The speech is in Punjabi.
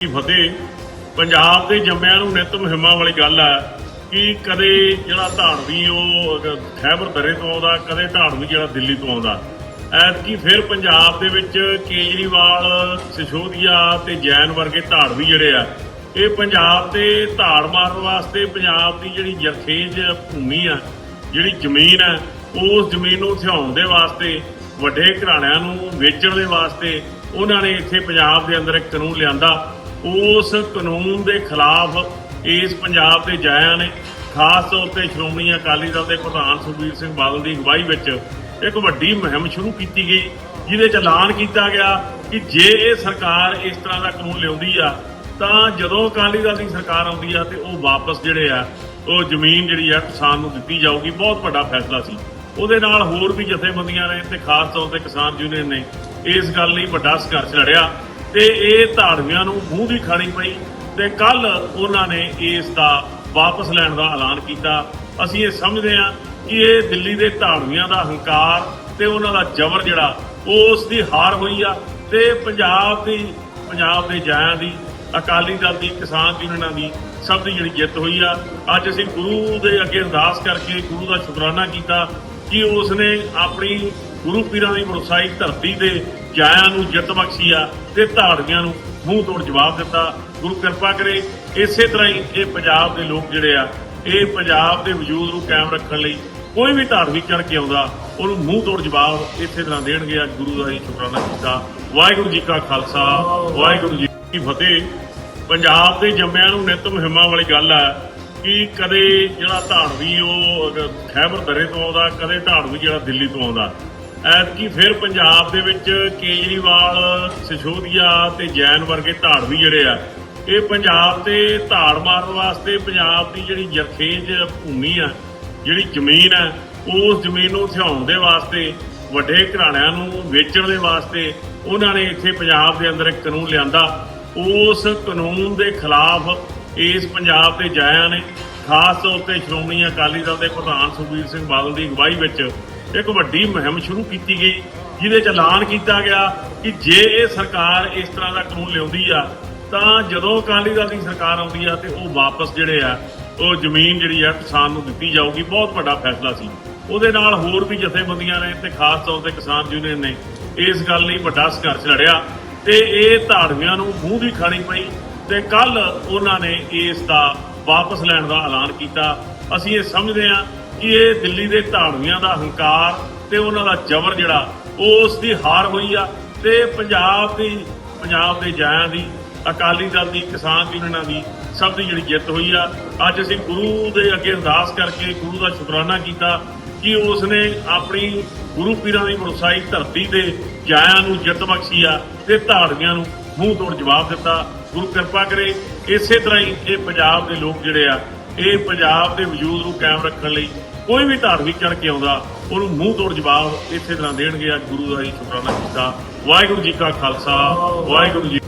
ਦੀ ਫਤਿਹ। ਪੰਜਾਬ ਦੇ ਜੰਮਿਆਂ ਨੂੰ ਨਿਤ ਮੁਹਿੰਮਾਂ ਵਾਲੀ ਗੱਲ ਹੈ ਕਿ ਕਦੇ ਜਿਹੜਾ ਧਾੜਵੀ ਉਹ ਅਗਰ ਖੈਬਰ ਦਰੇ ਤੋਂ ਆਉਂਦਾ, ਕਦੇ ਧਾੜਵੀ ਜਿਹੜਾ ਦਿੱਲੀ ਤੋਂ ਆਉਂਦਾ। ਐਤਕੀ ਫਿਰ ਪੰਜਾਬ ਦੇ ਵਿੱਚ ਕੇਜਰੀਵਾਲ, ਸਿਸੋਦੀਆ ਤੇ ਜੈਨ ਵਰਗੇ ਧਾੜਵੀ ਜਿਹੜੇ ਆ, ਇਹ ਪੰਜਾਬ ਤੇ ਧਾੜ ਮਾਰਨ ਵਾਸਤੇ ਪੰਜਾਬ ਦੀ ਜਿਹੜੀ ਜਰਖੇਜ ਭੂਮੀ ਆ, ਜਿਹੜੀ ਜ਼ਮੀਨ ਹੈ ਉਸ ਜ਼ਮੀਨ ਨੂੰ ਥਿਆਉਣ ਦੇ ਵਾਸਤੇ, ਵੱਡੇ ਘਰਾਣਿਆਂ ਨੂੰ ਵੇਚਣ ਦੇ ਵਾਸਤੇ, ਉਹਨਾਂ ਨੇ ਇੱਥੇ ਪੰਜਾਬ ਦੇ ਅੰਦਰ ਇੱਕ ਕਾਨੂੰਨ ਲਿਆਂਦਾ। ਉਸ ਕਾਨੂੰਨ ਦੇ ਖਿਲਾਫ ਇਸ ਪੰਜਾਬ ਦੇ ਜਾਇਆਂ ਨੇ ਖਾਸ ਤੌਰ ਤੇ ਸ਼੍ਰੋਮਣੀ ਅਕਾਲੀ ਦਲ ਦੇ ਪ੍ਰਧਾਨ ਸੁਖਬੀਰ ਸਿੰਘ ਬਾਦਲ ਦੀ ਅਗਵਾਈ ਵਿੱਚ ਇੱਕ ਵੱਡੀ ਮੁਹਿੰਮ ਸ਼ੁਰੂ ਕੀਤੀ ਗਈ, ਜਿਹਦੇ ਚ ਐਲਾਨ ਕੀਤਾ ਗਿਆ ਕਿ ਜੇ ਇਹ ਸਰਕਾਰ ਇਸ ਤਰ੍ਹਾਂ ਦਾ ਕਾਨੂੰਨ ਲਿਆਉਂਦੀ ਆ, ਤਾਂ ਜਦੋਂ ਅਕਾਲੀ ਦਲ ਦੀ ਸਰਕਾਰ ਆਉਂਦੀ ਆ ਤੇ ਉਹ ਵਾਪਸ ਜਿਹੜੇ ਆ, ਉਹ ਜ਼ਮੀਨ ਜਿਹੜੀ ਆ ਕਿਸਾਨ ਨੂੰ ਦਿੱਤੀ ਜਾਊਗੀ, ਬਹੁਤ ਵੱਡਾ ਫੈਸਲਾ ਸੀ। ਉਹਦੇ ਨਾਲ ਹੋਰ ਵੀ ਜਥੇਬੰਦੀਆਂ ਨੇ ਤੇ ਖਾਸ ਤੌਰ ਤੇ ਕਿਸਾਨ ਯੂਨੀਅਨ ਨੇ ਇਸ ਗੱਲ ਲਈ ਵੱਡਾ ਸੰਘਰਸ਼ ਲੜਿਆ। ਤੇ ਇਹ ਧਾੜਵੀਆਂ ਨੂੰ ਮੂੰਹ ਦੀ ਖਾਣੀ ਪਈ ਤੇ ਕੱਲ ਉਹਨਾਂ ਨੇ ਇਸ ਦਾ ਵਾਪਸ ਲੈਣ ਦਾ ਐਲਾਨ ਕੀਤਾ। ਅਸੀਂ ਇਹ ਸਮਝਦੇ ਹਾਂ ਕਿ ਇਹ ਦਿੱਲੀ ਦੇ ਧਾੜਵੀਆਂ ਦਾ ਹੰਕਾਰ ਤੇ ਉਹਨਾਂ ਦਾ ਜ਼ਬਰ ਜਿਹੜਾ ਉਸ ਦੀ ਹਾਰ ਹੋਈ ਆ ਤੇ ਪੰਜਾਬ ਦੀ, ਪੰਜਾਬ ਦੇ ਜਾਇਆਂ ਦੀ, ਅਕਾਲੀ ਦਲ ਦੀ, ਕਿਸਾਨ ਯੂਨੀਅਨਾਂ ਦੀ ਸਭ ਦੀ ਜਿਹੜੀ ਜਿੱਤ ਹੋਈ ਆ। ਅੱਜ ਅਸੀਂ ਗੁਰੂ ਦੇ ਅੱਗੇ ਅਰਦਾਸ ਕਰਕੇ ਗੁਰੂ ਦਾ ਸ਼ੁਕਰਾਨਾ ਕੀਤਾ ਕਿ ਉਸ ਨੇ ਆਪਣੀ ਗੁਰੂ ਪੀਰਾਂ ਦੀ ਮਰਸਾਈ ਧਰਤੀ ਦੇ ਜਾਇਆਂ ਨੂੰ ਜਿੱਤ ਬਖਸ਼ੀ ਆ ਤੇ ਧਾੜਵੀਆਂ ਨੂੰ ਮੂੰਹ ਤੋੜ ਜਵਾਬ ਦਿੱਤਾ। ਗੁਰੂ ਕਿਰਪਾ ਕਰੇ ਇਸੇ ਤਰ੍ਹਾਂ ਹੀ ਇਹ ਪੰਜਾਬ ਦੇ ਲੋਕ ਜਿਹੜੇ ਆ, ਇਹ ਪੰਜਾਬ ਦੇ ਵਜੂਦ ਨੂੰ ਕਾਇਮ ਰੱਖਣ ਲਈ ਕੋਈ ਵੀ ਧਾਰਮਿਕ ਚੜ ਕੇ ਆਉਂਦਾ, ਉਹਨੂੰ ਮੂੰਹ ਤੋੜ ਜਵਾਬ ਇਸੇ ਤਰ੍ਹਾਂ ਦੇਣਗੇ ਅੱਜ ਗੁਰੂ ਦਾ ਹੀ ਸ਼ੁਕਰਾਨਾ ਕੀਤਾ। ਵਾਹਿਗੁਰੂ ਜੀ ਕਾ ਖਾਲਸਾ, ਵਾਹਿਗੁਰੂ ਜੀ ਕੀ ਫਤਿਹ। ਪੰਜਾਬ ਦੇ ਜੰਮਿਆਂ ਨੂੰ ਨਿਤ ਮੁਹਿੰਮਾਂ ਵਾਲੀ ਗੱਲ ਆ ਕਿ ਕਦੇ ਜਿਹੜਾ ਧਾੜਵੀ ਉਹ ਖੈਬਰ ਦਰੇ ਤੋਂ ਆਉਂਦਾ, ਕਦੇ ਧਾੜਵੀ ਜਿਹੜਾ ਦਿੱਲੀ ਤੋਂ ਆਉਂਦਾ ਐਤਕੀ ਫਿਰ ਪੰਜਾਬ ਦੇ ਵਿੱਚ ਕੇਜਰੀਵਾਲ, ਸਿਸੋਦੀਆ ਤੇ ਜੈਨ ਵਰਗੇ ਧਾੜਵੀ ਜਿਹੜੇ ਆ, ਇਹ ਪੰਜਾਬ ਤੇ ਧਾੜ ਮਾਰਨ ਵਾਸਤੇ ਪੰਜਾਬ ਦੀ ਜਿਹੜੀ ਜਰਖੇਜ ਭੂਮੀ ਆ, ਜਿਹੜੀ ਜ਼ਮੀਨ ਹੈ ਉਸ ਜ਼ਮੀਨ ਨੂੰ ਥਿਆਉਣ ਦੇ ਵਾਸਤੇ, ਵੱਡੇ ਘਰਾਣਿਆਂ ਨੂੰ ਵੇਚਣ ਦੇ ਵਾਸਤੇ ਉਹਨਾਂ ਨੇ ਇੱਥੇ ਪੰਜਾਬ ਦੇ ਅੰਦਰ ਇੱਕ ਕਾਨੂੰਨ ਲਿਆਂਦਾ। ਉਸ ਕਾਨੂੰਨ ਦੇ ਖਿਲਾਫ ਇਸ ਪੰਜਾਬ ਦੇ ਜਾਇਆਂ ਨੇ, ਖਾਸ ਤੌਰ ਤੇ ਸ਼੍ਰੋਮਣੀ ਅਕਾਲੀ ਦਲ ਦੇ ਪ੍ਰਧਾਨ ਸੁਖਬੀਰ ਸਿੰਘ ਬਾਦਲ ਦੀ ਅਗਵਾਈ ਵਿੱਚ ਇੱਕ ਵੱਡੀ ਮੁਹਿੰਮ ਸ਼ੁਰੂ ਕੀਤੀ ਗਈ, ਜਿਹਦੇ ਚ ਐਲਾਨ ਕੀਤਾ ਗਿਆ ਕਿ ਜੇ ਇਹ ਸਰਕਾਰ ਇਸ ਤਰ੍ਹਾਂ ਦਾ ਕਾਨੂੰਨ ਲਿਆਉਂਦੀ ਆ, ਤਾਂ ਜਦੋਂ ਅਕਾਲੀ ਦਲ ਦੀ ਸਰਕਾਰ ਆਉਂਦੀ ਆ ਤੇ ਉਹ ਵਾਪਸ ਜਿਹੜੇ ਆ, ਉਹ ਜ਼ਮੀਨ ਜਿਹੜੀ ਆ ਕਿਸਾਨ ਨੂੰ ਦਿੱਤੀ ਜਾਊਗੀ, ਬਹੁਤ ਵੱਡਾ ਫੈਸਲਾ ਸੀ। ਉਹਦੇ ਨਾਲ ਹੋਰ ਵੀ ਜਥੇਬੰਦੀਆਂ ਨੇ ਤੇ ਖਾਸ ਤੌਰ ਤੇ ਕਿਸਾਨ ਯੂਨੀਅਨ ਨੇ ਇਸ ਗੱਲ ਲਈ ਵੱਡਾ ਸੰਘਰਸ਼ ਲੜਿਆ ਤੇ ਇਹ ਧਾੜਵੀਆਂ ਨੂੰ ਮੂੰਹ ਦੀ ਖਾਣੀ ਪਈ ਤੇ ਕੱਲ ਉਹਨਾਂ ਨੇ ਇਸ ਦਾ ਵਾਪਸ ਲੈਣ ਦਾ ਐਲਾਨ ਕੀਤਾ। ਅਸੀਂ ਇਹ ਸਮਝਦੇ ਹਾਂ ਕਿ ਇਹ ਦਿੱਲੀ ਦੇ ਧਾੜਵੀਆਂ ਦਾ ਹੰਕਾਰ ਤੇ ਉਹਨਾਂ ਦਾ ਜ਼ਬਰ ਜਿਹੜਾ ਉਸ ਦੀ ਹਾਰ ਹੋਈ ਆ ਤੇ ਪੰਜਾਬ ਦੀ, ਪੰਜਾਬ ਦੇ ਜਾਇਆਂ ਦੀ, ਅਕਾਲੀ ਦਲ ਦੀ, ਕਿਸਾਨ ਯੂਨੀਅਨਾਂ ਦੀ ਸਭ ਦੀ ਜਿਹੜੀ ਜਿੱਤ ਹੋਈ ਆ। ਅੱਜ ਅਸੀਂ ਗੁਰੂ ਦੇ ਅੱਗੇ ਅਰਦਾਸ ਕਰਕੇ ਗੁਰੂ ਦਾ ਸ਼ੁਕਰਾਨਾ ਕੀਤਾ ਕਿ ਉਸ ਨੇ ਆਪਣੀ ਗੁਰੂ ਪੀਰਾਂ ਦੀ ਮਰਸਾਈ ਧਰਤੀ ਦੇ ਜਾਇਆਂ ਨੂੰ ਜਿੱਤ ਬਖਸ਼ੀ ਆ ਤੇ ਧਾੜਵੀਆਂ ਨੂੰ ਮੂੰਹ ਤੋੜ ਜਵਾਬ ਦਿੱਤਾ। ਗੁਰੂ ਕਿਰਪਾ ਕਰੇ, ਇਸੇ ਤਰ੍ਹਾਂ ਹੀ ਇਹ ਪੰਜਾਬ ਦੇ ਲੋਕ ਜਿਹੜੇ ਆ, ਇਹ ਪੰਜਾਬ ਦੇ ਵਜੂਦ ਨੂੰ ਕਾਇਮ ਰੱਖਣ ਲਈ ਕੋਈ ਵੀ ਧਾਰਮਿਕ ਚੜ ਕੇ ਆਉਂਦਾ, ਉਹਨੂੰ ਮੂੰਹ ਤੋੜ ਜਵਾਬ ਇਸੇ ਤਰ੍ਹਾਂ ਦੇਣਗੇ ਅੱਜ ਗੁਰੂ ਦਾ ਹੀ ਸ਼ੁਕਰਾਨਾ ਕੀਤਾ। ਵਾਹਿਗੁਰੂ ਜੀ ਕਾ ਖਾਲਸਾ, ਵਾਹਿਗੁਰੂ ਜੀ